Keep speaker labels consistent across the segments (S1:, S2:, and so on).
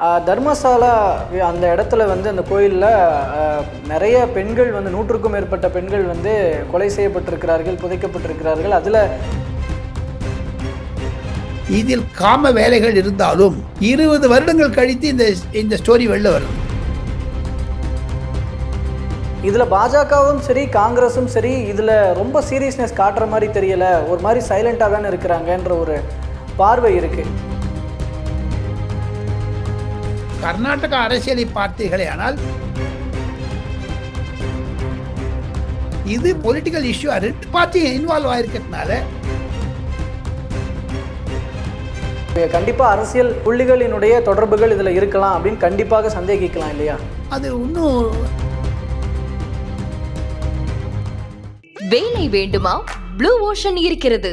S1: தர்மசாலா அந்த இடத்துல வந்து அந்த கோயிலில் நிறைய பெண்கள் வந்து நூற்றுக்கும் மேற்பட்ட பெண்கள் வந்து கொலை செய்யப்பட்டிருக்கிறார்கள் புதைக்கப்பட்டிருக்கிறார்கள். அதில்
S2: இதில் காம வேலைகள் இருந்தாலும் இருபது வருடங்கள் கழித்து இந்த இந்த ஸ்டோரி வெளில வருது.
S1: இதில் பாஜகவும் சரி காங்கிரஸும் சரி இதில் ரொம்ப சீரியஸ்னஸ் காட்டுற மாதிரி தெரியல. ஒரு மாதிரி சைலண்ட்டாக தானே இருக்கிறாங்கன்ற ஒரு பார்வை இருக்குது
S2: கர்நாடக அரசியலை பார்த்தீர்களே ஆனால் இது பொலிட்டிக்கல் இஷ்யூ ரெண்டு பார்ட்டியும் இன்வால்வ் ஆயிருக்கிறதுனால.
S1: கண்டிப்பாக அரசியல் புள்ளிகளினுடைய தொடர்புகள் இதில் இருக்கலாம் அப்படின்னு கண்டிப்பாக சந்தேகிக்கலாம் இல்லையா?
S2: அது இன்னும்
S3: வேலை வேண்டுமா? ப்ளூ ஓஷன் இருக்கிறது.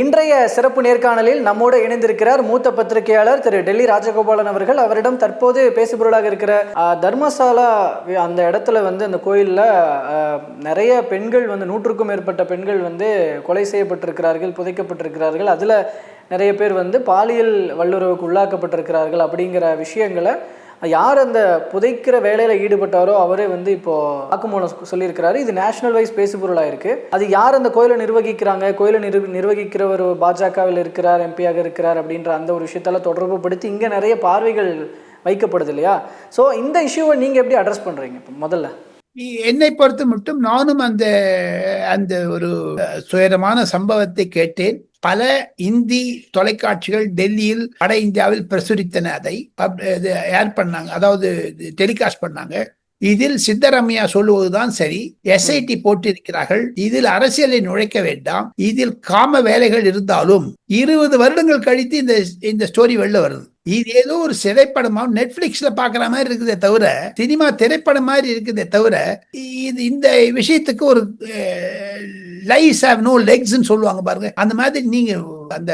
S1: இன்றைய சிறப்பு நேர்காணலில் நம்மோடு இணைந்திருக்கிறார் மூத்த பத்திரிகையாளர் திரு டெல்லி ராஜகோபாலன் அவர்கள். அவரிடம் தற்போது பேசுபொருளாக இருக்கிற தர்மசாலா அந்த இடத்துல வந்து அந்த கோயிலில் நிறைய பெண்கள் வந்து நூற்றுக்கும் மேற்பட்ட பெண்கள் வந்து கொலை செய்யப்பட்டிருக்கிறார்கள் புதைக்கப்பட்டிருக்கிறார்கள். அதில் நிறைய பேர் வந்து பாலியல் வல்லுறவுக்கு உள்ளாக்கப்பட்டிருக்கிறார்கள் அப்படிங்கிற விஷயங்களை யார் அந்த புதைக்கிற வேலையில் ஈடுபட்டாரோ அவரே வந்து இப்போது வாக்குமூலம் சொல்லியிருக்கிறாரு. இது நேஷனல் வைஸ் பேசுபொருளாக இருக்குது அது யார் அந்த கோயிலை நிர்வகிக்கிறாங்க? கோயிலை நிர் நிர்வகிக்கிறவர் பாஜகவில் இருக்கிறார் எம்பியாக இருக்கிறார் அப்படின்ற அந்த ஒரு விஷயத்தால் தொடர்பு படுத்தி இங்கே நிறைய பார்வைகள் வைக்கப்படுது இல்லையா? ஸோ இந்த இஷ்யூவை நீங்கள் எப்படி அட்ரஸ் பண்ணுறீங்க இப்போ முதல்ல.
S2: என்னை பொறுத்து மட்டும் நானும் அந்த அந்த ஒரு சுயரமான சம்பவத்தை கேட்டேன். பல இந்தி தொலைக்காட்சிகள் டெல்லியில் வட இந்தியாவில் பிரசுரித்தன. அதை ஏர் பண்ணாங்க. அதாவது டெலிகாஸ்ட் பண்ணாங்க. இதில் சித்தராமையா சொல்லுவதுதான் சரி. எஸ்ஐடி போட்டிருக்கிறார்கள். இதில் அரசியலை நுழைக்க வேண்டாம். இதில் காம வேலைகள் இருந்தாலும் இருபது வருடங்கள் கழித்து இந்த இந்த ஸ்டோரி வெளில வருது. இது ஏதோ ஒரு திரைப்படமா நெட்ஃபிளிக்ஸ்ல பாக்குற மாதிரி இருக்குதே தவிர சினிமா திரைப்படம் மாதிரி இருக்குதே தவிர இது இந்த விஷயத்துக்கு ஒரு லைஸ் ஹேவ் நோ லெக்ஸ்ன்னு சொல்லுவாங்க பாருங்க. அந்த மாதிரி நீங்க அந்த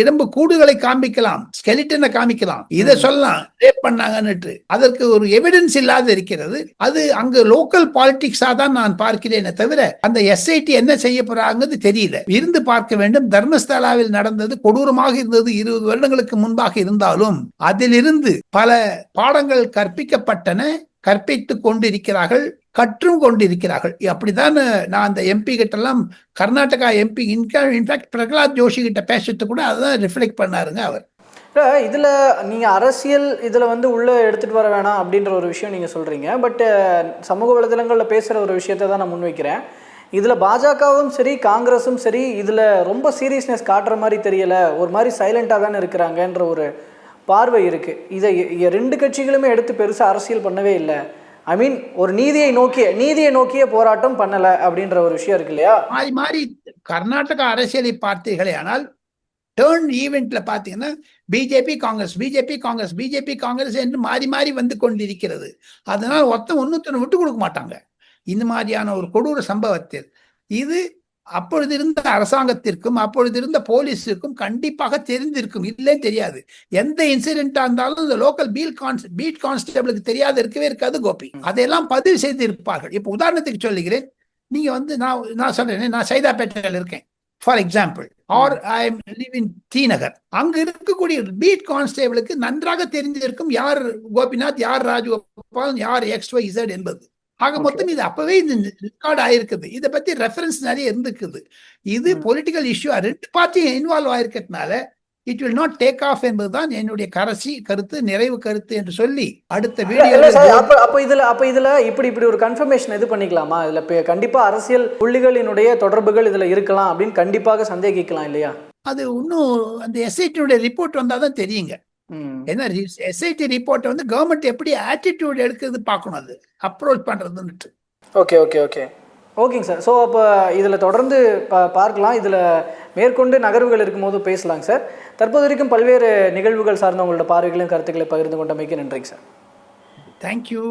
S2: எலும்பு கூடுகளை காமிக்கலாம் ஸ்கெலிட்டனை காமிக்கலாம். இதை சொல்லலாம். ரேப் பண்ணாங்கன்னுட்டு. அதற்கு ஒரு எவிடன்ஸ் இல்லாத இருக்கிறது. அது அங்க லோக்கல் பாலிடிக்ஸா தான் நான் பார்க்கிறேனே தவிர அந்த எஸ்ஐடி என்ன செய்ய போறாங்கிறது தெரியல. இருந்து பார்க்க வேண்டும். தர்மஸ்தலாவில் நடந்தது கொடூரமாக இருந்தது. இருபது வருடங்களுக்கு முன்பாக இருந்தாலும் அதிலிருந்து பல பாடங்கள் கற்பிக்கப்பட்டன கற்பித்துக் கொண்டிருக்கிறார்கள். கற்றும் கொண்டிருக்கிறார்கள். அப்படிதான் நான் அந்த எம்பி கிட்ட Karnataka MP in fact Prahlad Joshi கிட்ட பேசுறது கூட அதுதான் ரிஃப்ளெக்ட் பண்ணாருங்க அவர்.
S1: இதில் நீங்கள் அரசியல் இதில் வந்து உள்ளே எடுத்துகிட்டு வர வேணாம் அப்படின்ற ஒரு விஷயம் நீங்கள் சொல்கிறீங்க பட் சமூக வலைதளங்களில் பேசுகிற ஒரு விஷயத்தை தான் நான் முன்வைக்கிறேன். இதில் பாஜகவும் சரி காங்கிரஸும் சரி இதில் ரொம்ப சீரியஸ்னஸ் காட்டுற மாதிரி தெரியலை. ஒரு மாதிரி சைலண்ட்டாக தானே இருக்கிறாங்கன்ற ஒரு பார்வை இருக்குது இதை ரெண்டு கட்சிகளுமே எடுத்து பெருசாக அரசியல் பண்ணவே இல்லை. ஐ மீன் ஒரு நீதியை நோக்கிய நீதியை நோக்கிய போராட்டம் பண்ணலை அப்படின்ற ஒரு விஷயம் இருக்கு இல்லையா?
S2: மாறி மாறி கர்நாடக அரசியலை பார்த்தீர்களே ஆனால் டேர்ன் ஈவெண்ட்ல பாத்தீங்கன்னா BJP Congress BJP Congress BJP Congress என்று மாறி மாறி வந்து கொண்டிருக்கிறது. அதனால் ஒருத்தன் ஒன்னொருத்தனை விட்டு கொடுக்க மாட்டாங்க. இந்த மாதிரியான ஒரு கொடூர சம்பவத்தில் இது அப்பொழுது இருந்த அரசாங்கத்திற்கும் அப்பொழுது இருந்த போலீஸுக்கும் கண்டிப்பாக தெரிந்திருக்கும். இல்லை தெரியாது. எந்த இன்சிடென்டா இருந்தாலும் இந்த லோக்கல் பீல் கான்ஸ் பீட் கான்ஸ்டபிளுக்கு தெரியாத இருக்கவே இருக்காது கோபி. அதையெல்லாம் பதிவு செய்து இருப்பார்கள் இப்போ உதாரணத்துக்கு சொல்லுகிறேன். நீங்க வந்து நான் நான் சொல்றேன் நான் சைதாப்பேட்டையில் இருக்கேன். For example or I am live in T Nagar அங்க இருக்கக்கூடிய பீட் கான்ஸ்டேபிளுக்கு நன்றாக தெரிஞ்சிருக்கும் யார் கோபிநாத் யார் ராஜகோபால் யார் எக்ஸ் ஒய் இசட் என்பது. ஆக. மொத்தம் இது அப்பவே இந்த ரெக்கார்ட் ஆயிருக்குது இதை பத்தி ரெஃபரன்ஸ் நிறைய இருந்திருக்குது இது. பொலிட்டிக்கல் இஷ்யூ ரெண்டு பார்ட்டியும் involve ஆயிருக்கிறதுனால it will not take off என்பதுதான் என்னுடைய கடைசி கருத்து நிறைவு கருத்து என்று சொல்லி அடுத்த வீடியோ
S1: அப்ப அப்ப இதுல அப்ப இதுல இப்படி இப்படி ஒரு கன்ஃபர்மேஷன் இது பண்ணிக்கலாமா இதுல கண்டிப்பா அரசியல் புள்ளிகளினுடைய தொடர்புகள் இதுல இருக்கலாம் அப்படின்னு கண்டிப்பாக சந்தேகிக்கலாம் இல்லையா
S2: அது இன்னும் அந்த எஸ்ஐடியுடைய ரிப்போர்ட் வந்தாதான் தெரியுங்க
S1: ம்.
S2: ஏன்னா எஸ்ஐடி ரிப்போர்ட்டை வந்து கவர்மெண்ட் எப்படி ஆட்டிடியூட் எடுக்கிறது பார்க்கணும் அது. அப்ரோச் பண்றதுன்னுட்டு.
S1: ஓகே ஓகே ஓகே ஓகேங்க சார் ஸோ அப்போ இதில் தொடர்ந்து பா பார்க்கலாம். இதில் மேற்கொண்டு நகர்வுகள் இருக்கும்போது பேசலாங்க சார் தற்போது வரைக்கும் பல்வேறு நிகழ்வுகள் சார்ந்த உங்களோட பார்வைகளையும் கருத்துக்களை பகிர்ந்து கொண்டமைக்கு நன்றிங்க சார்
S2: தேங்க்யூ